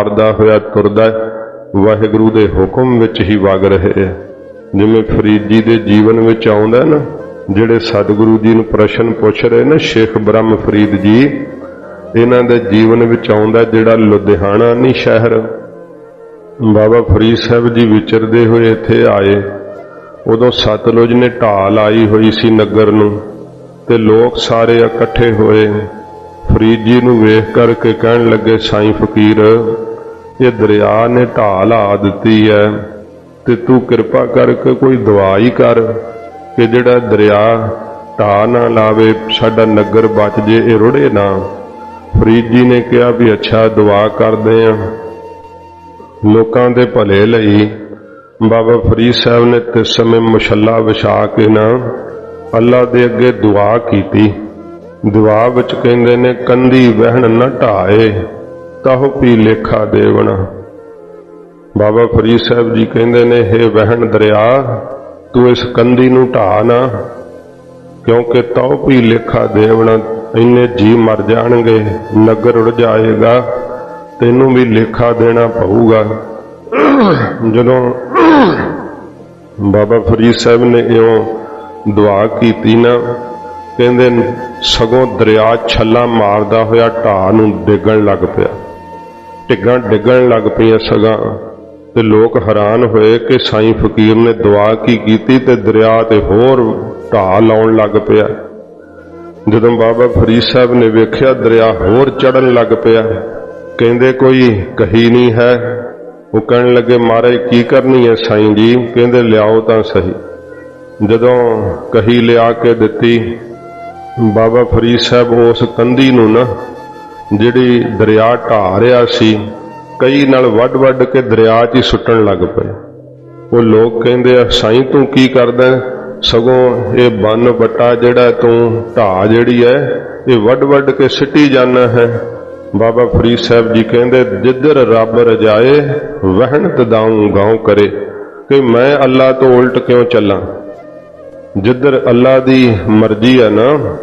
ਅਰਦਾ ਹੋਇਆ ਤੁਰਦਾ ਵਾਹਿਗੁਰੂ ਦੇ ਹੁਕਮ ਵਿੱਚ ਹੀ ਵਗ ਰਹੇ ਹੈ। ਜਿਵੇਂ ਫਰੀਦ ਜੀ ਦੇ ਜੀਵਨ ਵਿੱਚ ਆਉਂਦਾ ਨਾ, ਜਿਹੜੇ ਸਤਿਗੁਰੂ ਜੀ ਨੂੰ ਪ੍ਰਸ਼ਨ ਪੁੱਛ ਰਹੇ ਨਾ, ਸ਼ੇਖ ਬ੍ਰਹਮ ਫਰੀਦ ਜੀ, ਇਹਨਾਂ ਦੇ ਜੀਵਨ ਵਿੱਚ ਆਉਂਦਾ ਜਿਹੜਾ ਲੁਧਿਆਣਾ ਨਹੀਂ ਸ਼ਹਿਰ। ਬਾਬਾ ਫਰੀਦ ਸਾਹਿਬ ਜੀ ਵਿਚਰਦੇ ਹੋਏ ਇੱਥੇ ਆਏ। ਉਦੋਂ ਸਤਲੁਜ ਨੇ ਢਾਲ ਆਈ ਹੋਈ ਸੀ ਨਗਰ ਨੂੰ ਤੇ ਲੋਕ ਸਾਰੇ ਇਕੱਠੇ ਹੋਏ। ਫਰੀਦ ਜੀ ਨੂੰ ਵੇਖ ਕਰਕੇ ਕਹਿਣ ਲੱਗੇ, ਸਾਈਂ ਫਕੀਰ ਇਹ ਦਰਿਆ ਨੇ ਢਾਲ ਆ ਦਿੱਤੀ ਹੈ, ਤੇ ਤੂੰ ਕਿਰਪਾ ਕਰਕੇ ਕੋਈ ਦੁਆ ਹੀ ਕਰ ਕਿ ਜਿਹੜਾ ਦਰਿਆ ਢਾਹ ਨਾ ਲਾਵੇ, ਸਾਡਾ ਨਗਰ ਬਚ ਜੇ, ਇਹ ਰੁੜੇ ਨਾ। ਫਰੀਦ ਜੀ ਨੇ ਕਿਹਾ ਵੀ ਅੱਛਾ, ਦੁਆ ਕਰਦੇ ਆ। ਲੋਕਾਂ ਦੇ ਭਲੇ ਲਈ ਬਾਬਾ ਫਰੀਦ ਸਾਹਿਬ ਨੇ ਤੇ ਸਮੇਂ ਮੁਸ਼ੱਲਾ ਵਿਛਾ ਕੇ ਨਾ ਅੱਲਾ ਦੇ ਅੱਗੇ ਦੁਆ ਕੀਤੀ। ਦੁਆ ਵਿੱਚ ਕਹਿੰਦੇ ਨੇ, ਕੰਦੀ ਵਹਿਣ ਨਾ ਢਾਏ ਤਾਹੋ ਪੀ ਲੇਖਾ ਦੇਵਣਾ। ਬਾਬਾ ਫਰੀਦ ਸਾਹਿਬ ਜੀ ਕਹਿੰਦੇ ਨੇ ਇਹ ਵਹਿਣ ਦਰਿਆ, ਤੂੰ ਇਸ ਕੰਦੀ ਨੂੰ ਢਾ ਨਾ, ਕਿਉਂਕਿ ਤਉ ਪੀ ਲੇਖਾ ਦੇਵਣਾ, ਇੰਨੇ ਜੀ ਮਰ ਜਾਣਗੇ, ਨਗਰ ਉੜ ਜਾਏਗਾ, ਤੈਨੂੰ ਵੀ ਲੇਖਾ ਦੇਣਾ ਪਊਗਾ। ਜਦੋਂ ਬਾਬਾ ਫਰੀਦ ਸਾਹਿਬ ਨੇ ਇਉਂ ਦੁਆ ਕੀਤੀ ਨਾ, ਕਹਿੰਦੇ ਸਗੋਂ ਦਰਿਆ ਛੱਲਾ ਮਾਰਦਾ ਹੋਇਆ ਢਾਹ ਨੂੰ ਡਿੱਗਣ ਲੱਗ ਪਿਆ। ਢਿੱਗਾਂ ਡਿੱਗਣ ਲੱਗ ਪਈਆਂ ਸਗਾਂ। ਤੇ ਲੋਕ ਹੈਰਾਨ ਹੋਏ ਕਿ ਸਾਈਂ ਫਕੀਰ ਨੇ ਦੁਆ ਕੀ ਕੀਤੀ ਤੇ ਦਰਿਆ ਤੇ ਹੋਰ ਢਾਹ ਲਾਉਣ ਲੱਗ ਪਿਆ। ਜਦੋਂ ਬਾਬਾ ਫਰੀਦ ਸਾਹਿਬ ਨੇ ਵੇਖਿਆ ਦਰਿਆ ਹੋਰ ਚੜਨ ਲੱਗ ਪਿਆ, ਕਹਿੰਦੇ ਕੋਈ ਕਹੀ ਨਹੀਂ ਹੈ। ਉਹ ਕਹਿਣ ਲੱਗੇ ਮਹਾਰਾਜ ਕੀ ਕਰਨੀ ਹੈ ਸਾਈਂ ਜੀ? ਕਹਿੰਦੇ, ਲਿਆਓ ਤਾਂ ਸਹੀ। ਜਦੋਂ ਕਹੀ ਲਿਆ ਕੇ ਦਿੱਤੀ, ਬਾਬਾ ਫਰੀਦ ਸਾਹਿਬ, ਉਸ ਕੰਧੀ ਨੂੰ ਨਾ ਜਿਹੜੀ ਦਰਿਆ ਢਾਹ ਰਿਹਾ ਸੀ, ਕਈ ਨਾਲ ਵੱਡ-ਵੱਡ ਕੇ ਦਰਿਆ 'ਚ ਹੀ ਸੁੱਟਣ ਲੱਗ ਪਏ। ਉਹ ਲੋਕ ਕਹਿੰਦੇ ਆ, ਸਾਈਂ ਤੂੰ ਕੀ ਕਰਦਾ ਸਗੋਂ ਇਹ ਬੰਨ ਬੱਟਾ ਜਿਹੜਾ ਤੂੰ ਢਾਹ ਜਿਹੜੀ ਹੈ, ਇਹ ਵੱਡ-ਵੱਡ ਕੇ ਸਿੱਟੀ ਜਾਣਾ ਹੈ। ਬਾਬਾ ਫਰੀਦ ਸਾਹਿਬ ਜੀ ਕਹਿੰਦੇ, ਜਿੱਧਰ ਰੱਬ ਰਜਾਏ ਵਹਿਣ ਤਦਾਉ ਗਾਉ ਕਰੇ, ਕਿ ਮੈਂ ਅੱਲਾ ਤੋਂ ਉਲਟ ਕਿਉਂ ਚੱਲਾਂ? ਜਿੱਧਰ ਅੱਲਾ ਦੀ ਮਰਜ਼ੀ ਹੈ ਨਾ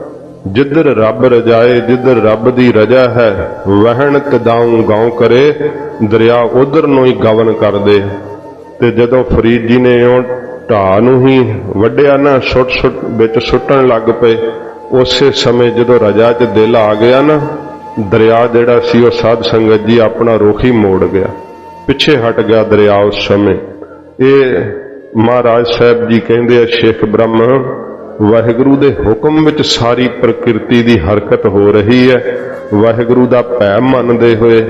ਜਿੱਧਰ ਰੱਬ ਰਜਾਏ, ਜਿੱਧਰ ਰੱਬ ਦੀ ਰਜਾ ਹੈ, ਵਹਿਣ ਤਦਾਉ ਗਾਉ ਕਰੇ, ਦਰਿਆ ਉਧਰ ਨੂੰ ਹੀ ਗਵਨ ਕਰਦੇ। ਤੇ ਜਦੋਂ ਫਰੀਦ ਜੀ ਨੇ ਉਹ ਢਾਹ ਨੂੰ ਹੀ ਵੱਡਿਆ ਨਾ, ਛੁੱਟ ਛੁੱਟ ਵਿੱਚ ਸੁੱਟਣ ਲੱਗ ਪਏ, ਉਸੇ ਸਮੇਂ ਜਦੋਂ ਰਜਾ 'ਚ ਦਿਲ ਆ ਗਿਆ ਨਾ, ਦਰਿਆ ਜਿਹੜਾ ਸੀ ਉਹ ਸਾਧ ਸੰਗਤ ਜੀ ਆਪਣਾ ਰੁਖ ਹੀ ਮੋੜ ਗਿਆ। ਪਿੱਛੇ ਹਟ ਗਿਆ ਦਰਿਆ ਉਸ ਸਮੇਂ। ਇਹ ਮਹਾਰਾਜ ਸਾਹਿਬ ਜੀ ਕਹਿੰਦੇ ਆ, ਸ਼ੇਖ ਬ੍ਰਹਮ ਵਾਹਿਗੁਰੂ ਦੇ ਹੁਕਮ ਵਿੱਚ ਸਾਰੀ ਪ੍ਰਕਿਰਤੀ ਦੀ ਹਰਕਤ ਹੋ ਰਹੀ ਹੈ। ਵਾਹਿਗੁਰੂ ਦਾ ਭੈ ਮੰਨਦੇ ਹੋਏ